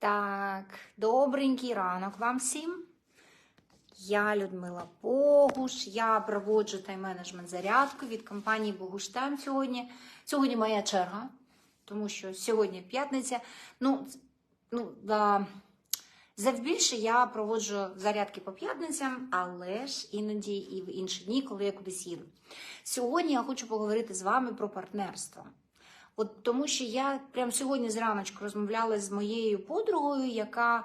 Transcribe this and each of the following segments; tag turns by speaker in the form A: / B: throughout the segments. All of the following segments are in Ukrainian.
A: Так, добренький ранок вам всім. Я Людмила Богуш, я проводжу тайм-менеджмент зарядку від компанії Богуш Тайм сьогодні. Сьогодні моя черга, тому що сьогодні п'ятниця. Ну, ну да, завбільше я проводжу зарядки по п'ятницям, але ж іноді і в інші дні, коли я кудись їду. Сьогодні я хочу поговорити з вами про партнерство. От тому що я прямо сьогодні зраночку розмовляла з моєю подругою, яка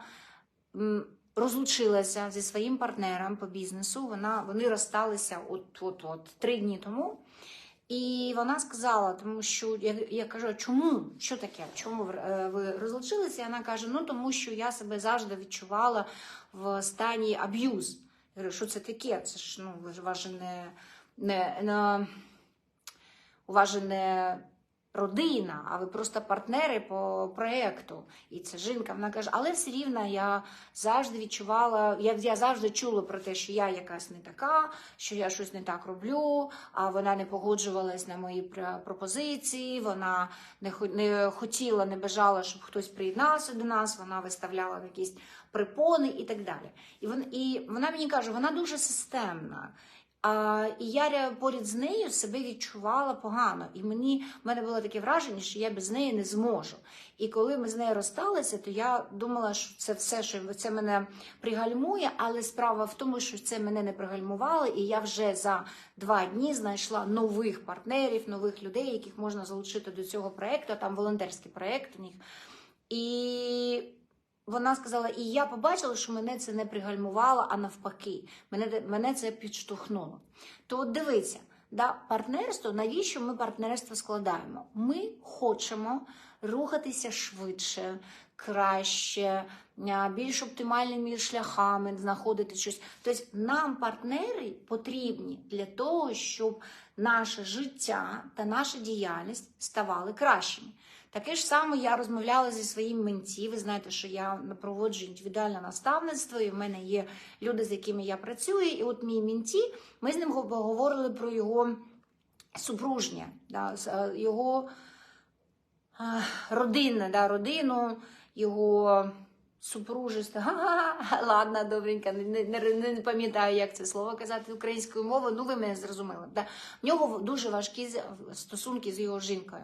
A: розлучилася зі своїм партнером по бізнесу. Вона, вони розсталися от, от, от три дні тому. І вона сказала, тому що я, я кажу, чому? Що таке? Чому ви, е, розлучилися? І вона каже: ну тому що я себе завжди відчувала в стані аб'юз. Я говорю, що це таке? Це ж ну, ви у вас не, не, не, не родина, а ви просто партнери по проєкту. І ця жінка вона каже, але все рівно я завжди відчувала, я, я завжди чула про те, що я якась не така, що я щось не так роблю, а вона не погоджувалась на мої пр- пропозиції, вона не, не хотіла, не бажала, щоб хтось приєднався до нас, вона виставляла якісь припони і так далі. І, вон, і вона мені каже, вона дуже системна. І я поряд з нею себе відчувала погано. І мені в мене було таке враження, що я без неї не зможу. І коли ми з нею розсталися, то я думала, що це все, що це мене пригальмує, але справа в тому, що це мене не пригальмувало, і я вже за два дні знайшла нових партнерів, нових людей, яких можна залучити до цього проєкту. Там волонтерський проєкт у них. І вона сказала, і я побачила, що мене це не пригальмувало, а навпаки, мене, мене це підштовхнуло. То от дивіться, да, партнерство, навіщо ми партнерство складаємо? Ми хочемо рухатися швидше, краще, більш оптимальними шляхами знаходити щось. Тобто нам партнери потрібні для того, щоб наше життя та наша діяльність ставали кращими. Таке ж саме я розмовляла зі своїм менті. Ви знаєте, що я проводжу індивідуальне наставництво, і в мене є люди, з якими я працюю. І от мій менті, ми з ним говорили про його супружнє, да, е, його а, родинне, да, родину, його супружество. Ладно, добренько, не, не, не, не пам'ятаю, як це слово казати українською мовою. Ну, ви мене зрозуміли. Да. В нього дуже важкі стосунки з його жінкою.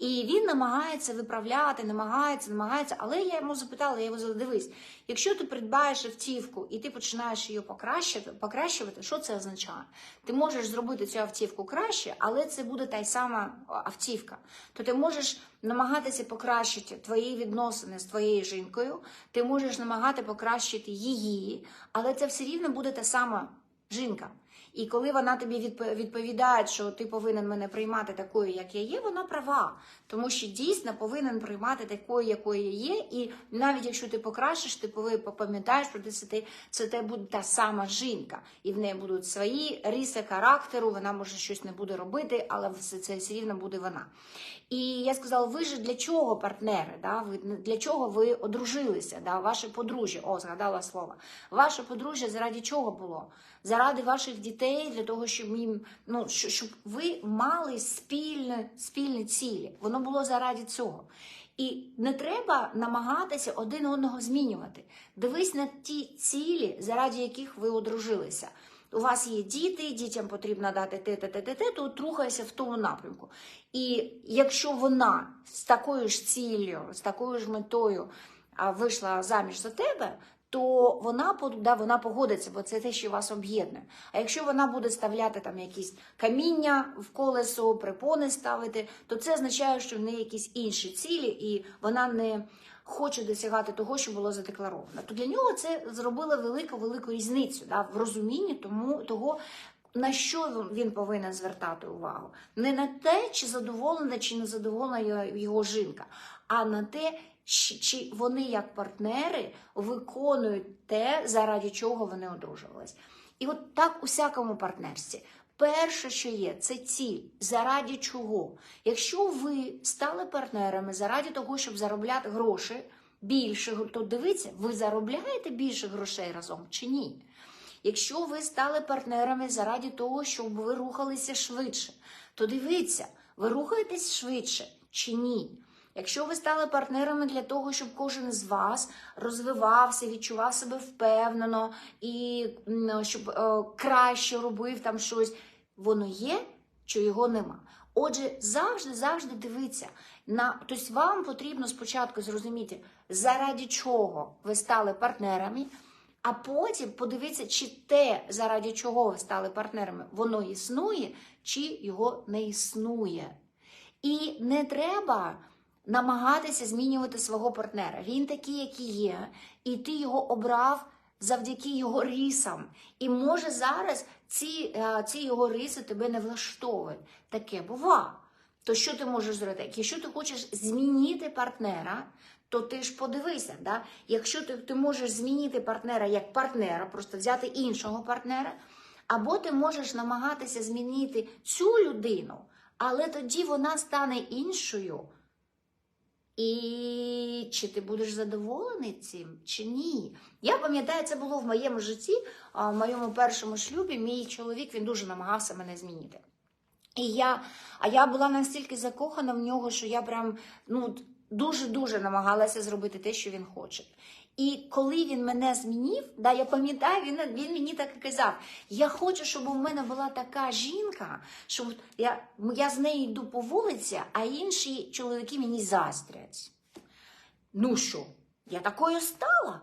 A: І він намагається виправляти, намагається, намагається. Але я йому запитала, я його сказала, дивись, якщо ти придбаєш автівку і ти починаєш її покращити, покращувати, що це означає? Ти можеш зробити цю автівку краще, але це буде та й сама автівка. То ти можеш намагатися покращити твої відносини з твоєю жінкою, ти можеш намагати покращити її, але це все рівно буде та сама жінка. І коли вона тобі відп- відповідає, що ти повинен мене приймати такою, як я є, вона права. Тому що дійсно повинен приймати такою, якою я є. І навіть якщо ти покращиш, ти пам'ятаєш що ти це те буде та сама жінка, і в неї будуть свої риси характеру. Вона може щось не буде робити, але все це все рівно буде вона. І я сказала, ви ж для чого партнери? Да? Ви для чого ви одружилися? Да? Ваше подружжя, о, згадала слово. Ваше подружжя заради чого було? Заради ваших дітей, для того, щоб їм ну щоб ви мали спільне спільні цілі. Воно було заради цього. І не треба намагатися один одного змінювати. Дивись на ті цілі, заради яких ви одружилися. У вас є діти, дітям потрібно дати те, те, те, те, те, то рухайся в тому напрямку. І якщо вона з такою ж ціллю, з такою ж метою вийшла заміж за тебе, то вона да, вона погодиться, бо це те, що вас об'єднує. А якщо вона буде ставляти там якісь каміння в колесо, припони ставити, то це означає, що в неї якісь інші цілі, і вона не хоче досягати того, що було задекларовано. То для нього це зробило велику велику різницю да, в розумінні тому того. На що він- повинен звертати увагу? Не на те, чи задоволена, чи не задоволена його жінка, а на те, чи, вони як партнери виконують те, заради чого вони одружувались. І от так у всякому партнерстві. Перше, що є, це ціль. Заради чого? Якщо ви стали партнерами заради того, щоб заробляти гроші більше, то дивіться, ви заробляєте більше грошей разом чи ні? Якщо ви стали партнерами заради того, щоб ви рухалися швидше, то дивіться, ви рухаєтесь швидше чи ні? Якщо ви стали партнерами для того, щоб кожен з вас розвивався, відчував себе впевнено і щоб е, краще робив там щось, воно є, чи його нема. Отже, завжди, завжди дивіться на тобто вам потрібно спочатку зрозуміти, заради чого ви стали партнерами, а потім подивитися, чи те, заради чого ви стали партнерами, воно існує, чи його не існує. І не треба намагатися змінювати свого партнера. Він такий, який є, і ти його обрав завдяки його рисам. І може зараз ці, е, ці його риси тебе не влаштовують. Таке бува. То що ти можеш зробити? Якщо ти хочеш змінити партнера, то ти ж подивися, да? якщо ти, ти можеш змінити партнера як партнера, просто взяти іншого партнера, або ти можеш намагатися змінити цю людину, але тоді вона стане іншою. І чи ти будеш задоволений цим, чи ні? Я пам'ятаю, це було в моєму житті, в моєму першому шлюбі. Мій чоловік він дуже намагався мене змінити. І я, а я була настільки закохана в нього, що я прям ну, дуже-дуже намагалася зробити те, що він хоче. І коли він мене змінив, да, я пам'ятаю, він, він мені так і казав: я хочу, щоб у мене була така жінка, щоб я, я з нею йду по вулиці, а інші чоловіки мені заздрять. Ну що, я такою стала?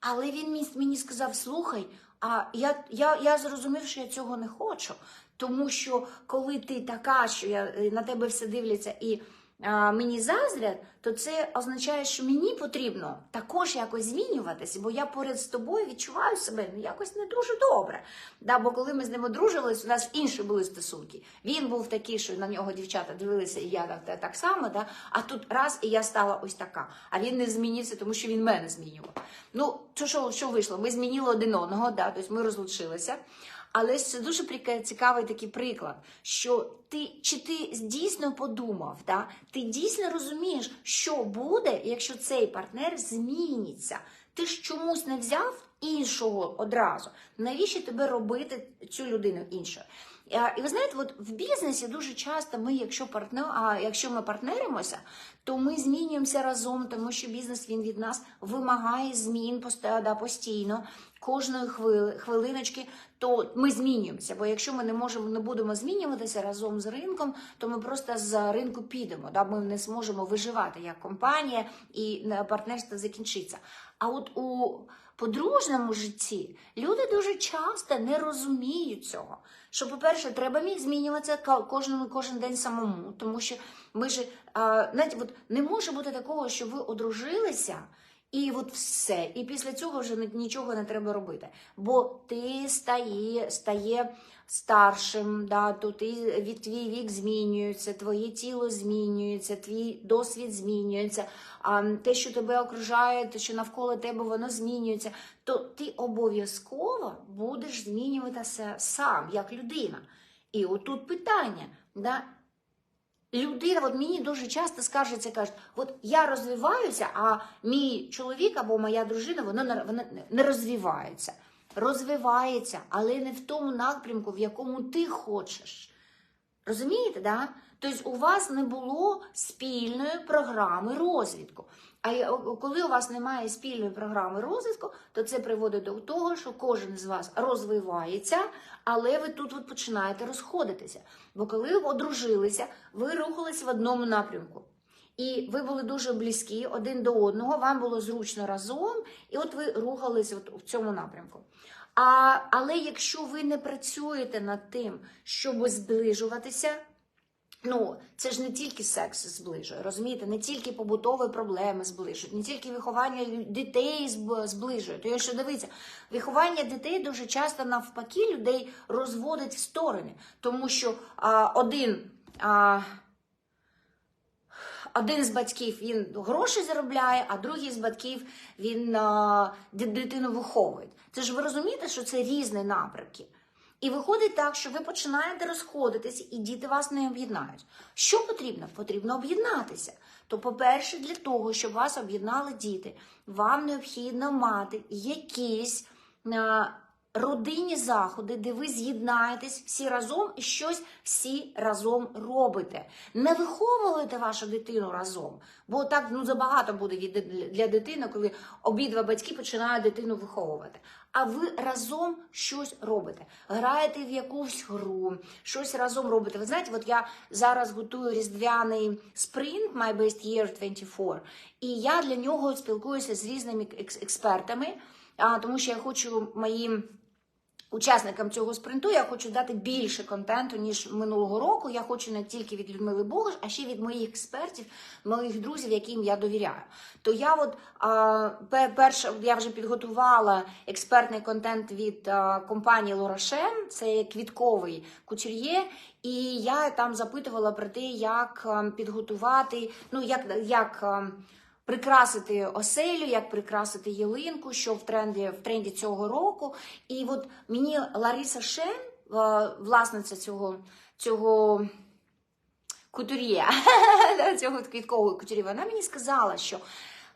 A: Але він мені- сказав: слухай, а я, я, я зрозумів, що я цього не хочу. Тому що коли ти така, що я, на тебе все дивляться і мені заздрять, то це означає, що мені потрібно також якось змінюватися, бо я поряд з тобою відчуваю себе ну, якось не дуже добре. Да, бо коли ми з ним одружились, у нас інші були стосунки. Він був такий, що на нього дівчата дивилися, і я так, так само. Да? А тут раз і я стала ось така. А він не змінився, тому що він мене змінював. Ну, то що, що вийшло? Ми змінили один одного, да? тобто ми розлучилися. Але це дуже цікавий такий приклад, що ти чи ти дійсно подумав, да? ти дійсно розумієш, що буде, якщо цей партнер зміниться. Ти ж чомусь не взяв іншого одразу. Навіщо тебе робити цю людину іншою? А, І ви знаєте, от в бізнесі дуже часто ми, якщо партнер, а якщо ми партнеримося, то ми змінюємося разом, тому що бізнес він від нас вимагає змін поста- постійно, кожної хвили, хвилиночки, то ми змінюємося. Бо якщо ми не можемо, не будемо змінюватися разом з ринком, то ми просто з ринку підемо. Да? Ми не зможемо виживати як компанія, і е, партнерство закінчиться. А от у подружньому житті люди дуже часто не розуміють цього. Що, по-перше, треба міг змінюватися кожен, кожен день самому, тому що ми ж а, знаєте, от не може бути такого, що ви одружилися. І от все. І після цього вже нічого не треба робити. Бо ти стає, стає старшим, да, то ти від твій вік змінюється, твоє тіло змінюється, твій досвід змінюється, а те, що тебе окружає, те, що навколо тебе воно змінюється, то ти обов'язково будеш змінюватися сам, як людина. І отут питання. Да, Людина, от мені дуже часто скаржаться, кажуть, от я розвиваюся, а мій чоловік або моя дружина вона вона не розвивається. Розвивається, але не в тому напрямку, в якому ти хочеш. Розумієте, да? Тобто у вас не було спільної програми розвитку. А коли у вас немає спільної програми розвитку, то це приводить до того, що кожен з вас розвивається, але ви тут от починаєте розходитися. Бо коли ви одружилися, ви рухалися в одному напрямку. І ви були дуже близькі один до одного, вам було зручно разом, і от ви рухалися от в цьому напрямку. А, але якщо ви не працюєте над тим, щоб зближуватися, Ну, це ж не тільки секс зближує, розумієте, не тільки побутові проблеми зближують, не тільки виховання дітей зб- зближує. То якщо дивіться, виховання дітей дуже часто навпаки людей розводить в сторони, тому що а, один. А, один з батьків він гроші заробляє, а другий з батьків він а, дитину виховує. Це ж ви розумієте, що це різні напрямки. І виходить так, що ви починаєте розходитися, і діти вас не об'єднають. Що потрібно? Потрібно об'єднатися. То, по-перше, для того, щоб вас об'єднали діти, вам необхідно мати якісь а, родинні заходи, де ви з'єднаєтесь всі разом і щось всі разом робите. Не виховуєте вашу дитину разом, бо так ну забагато буде від- для дитини, коли обидва батьки починають дитину виховувати. А ви разом щось робите, граєте в якусь гру, щось разом робите. Ви знаєте, от я зараз готую різдвяний спринт My Best Year 24, і я для нього спілкуюся з різними експертами, тому що я хочу моїм учасникам цього спринту я хочу дати більше контенту, ніж минулого року. Я хочу не тільки від Людмили Богош, а ще від моїх експертів, моїх друзів, яким я довіряю. То я от а, пе- перше, я вже підготувала експертний контент від а, компанії Лорошен, це квітковий кутюр'є. І я там запитувала про те, як підготувати, ну як, як прикрасити оселю, як прикрасити ялинку, що в тренді, в тренді цього року. І от мені Лариса Шен, е, власниця цього, цього кутур'є, цього квіткового кутюрів, вона мені сказала, що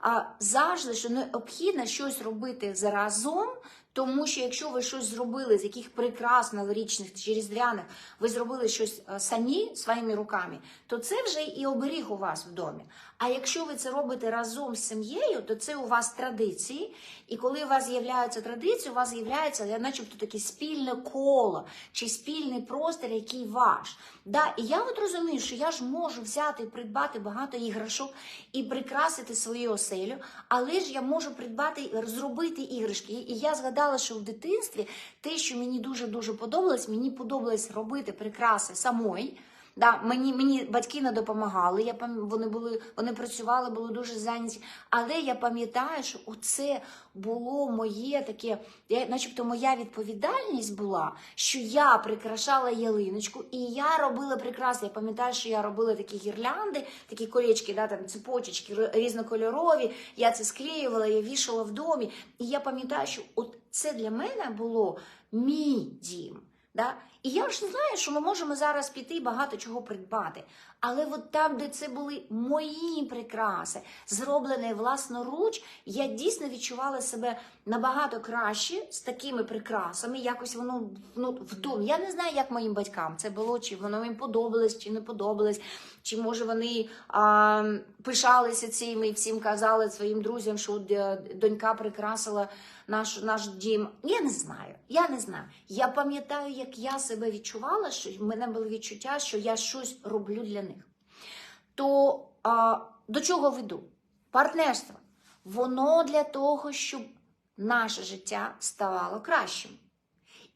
A: а, завжди що необхідно щось робити заразом, тому що якщо ви щось зробили з яких прикрас новорічних чи різдвяних, ви зробили щось е, самі своїми руками, то це вже і оберіг у вас в домі. А якщо ви це робите разом з сім'єю, то це у вас традиції. І коли у вас з'являються традиції, у вас з'являється начебто таке спільне коло чи спільний простір, який ваш. Да, і я от розумію, що я ж можу взяти і придбати багато іграшок і прикрасити свою оселю, але ж я можу придбати зробити іграшки. І я згадала, що в дитинстві те, що мені дуже дуже подобалось, мені подобалось робити прикраси самої. Да, мені, мені батьки не допомагали, я вони були, вони працювали, були дуже зайняті. Але я пам'ятаю, що оце було моє таке, я, начебто моя відповідальність була, що я прикрашала ялиночку, і я робила прикраси. Я пам'ятаю, що я робила такі гірлянди, такі колечки, да, там цепочечки різнокольорові. Я це склеювала, я вішала в домі. І я пам'ятаю, що от це для мене було мій дім. Да? І я ж знаю, що ми можемо зараз піти і багато чого придбати. Але от там, де це були мої прикраси, зроблені власноруч, я дійсно відчувала себе набагато краще з такими прикрасами. Якось воно ну, в. Я не знаю, як моїм батькам це було, чи воно їм подобалось, чи не подобалось, чи може вони а, пишалися цим і всім казали своїм друзям, що е, донька прикрасила наш, наш дім. Я не знаю. Я не знаю. Я пам'ятаю, як я себе відчувала, що в мене було відчуття, що я щось роблю для них. То а, до чого веду? Партнерство. Воно для того, щоб наше життя ставало кращим.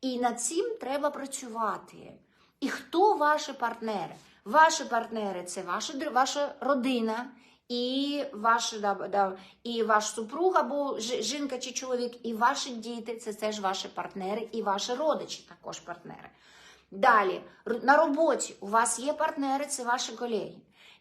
A: І над цим треба працювати. І хто ваші партнери? Ваші партнери це ваша, ваша родина, і ваш, да, да, і ваш супруг або жінка чи чоловік, і ваші діти це теж ваші партнери, і ваші родичі також партнери. Далі, на роботі у вас є партнери, це ваші колеги.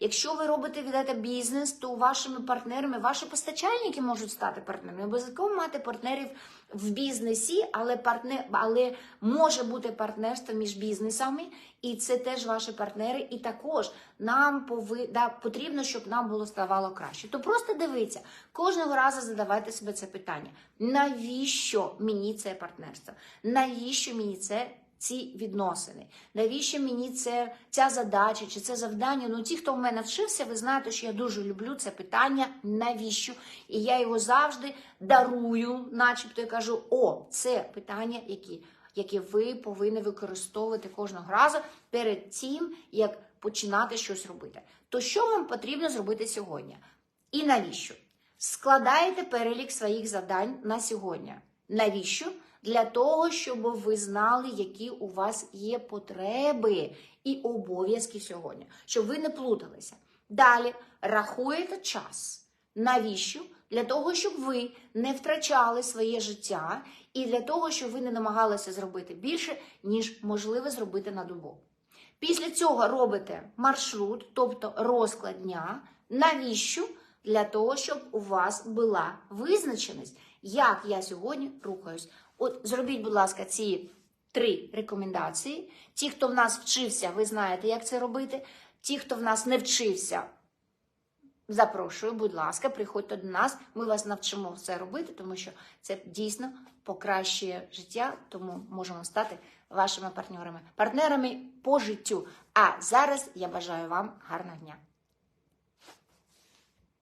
A: Якщо ви робите віддати бізнес, то вашими партнерами ваші постачальники можуть стати партнерами. Не Обов'язково мати партнерів в бізнесі, але партнер, але може бути партнерство між бізнесами, і це теж ваші партнери. І також нам пови, да, потрібно, щоб нам було ставало краще. То просто дивіться, кожного разу задавайте себе це питання: навіщо мені це партнерство? Навіщо мені це? Ці відносини. Навіщо мені це ця задача чи це завдання? Ну, ті, хто в мене вчився, ви знаєте, що я дуже люблю це питання, навіщо? І я його завжди дарую, начебто я кажу: о, це питання, які, яке ви повинні використовувати кожного разу перед тим, як починати щось робити. То що вам потрібно зробити сьогодні? І навіщо? Складаєте перелік своїх завдань на сьогодні. Навіщо? Для того, щоб ви знали, які у вас є потреби і обов'язки сьогодні, щоб ви не плуталися. Далі рахуєте час. Навіщо? Для того, щоб ви не втрачали своє життя, і для того, щоб ви не намагалися зробити більше, ніж можливо зробити на добу. Після цього робите маршрут, тобто розклад дня. Навіщо? Для того, щоб у вас була визначеність, як я сьогодні рухаюсь. От зробіть, будь ласка, ці три рекомендації. Ті, хто в нас вчився, ви знаєте, як це робити. Ті, хто в нас не вчився, Запрошую, будь ласка, приходьте до нас. Ми вас навчимо це робити, тому що це дійсно покращує життя, тому можемо стати вашими партнерами, партнерами по життю. А зараз я бажаю вам гарного дня.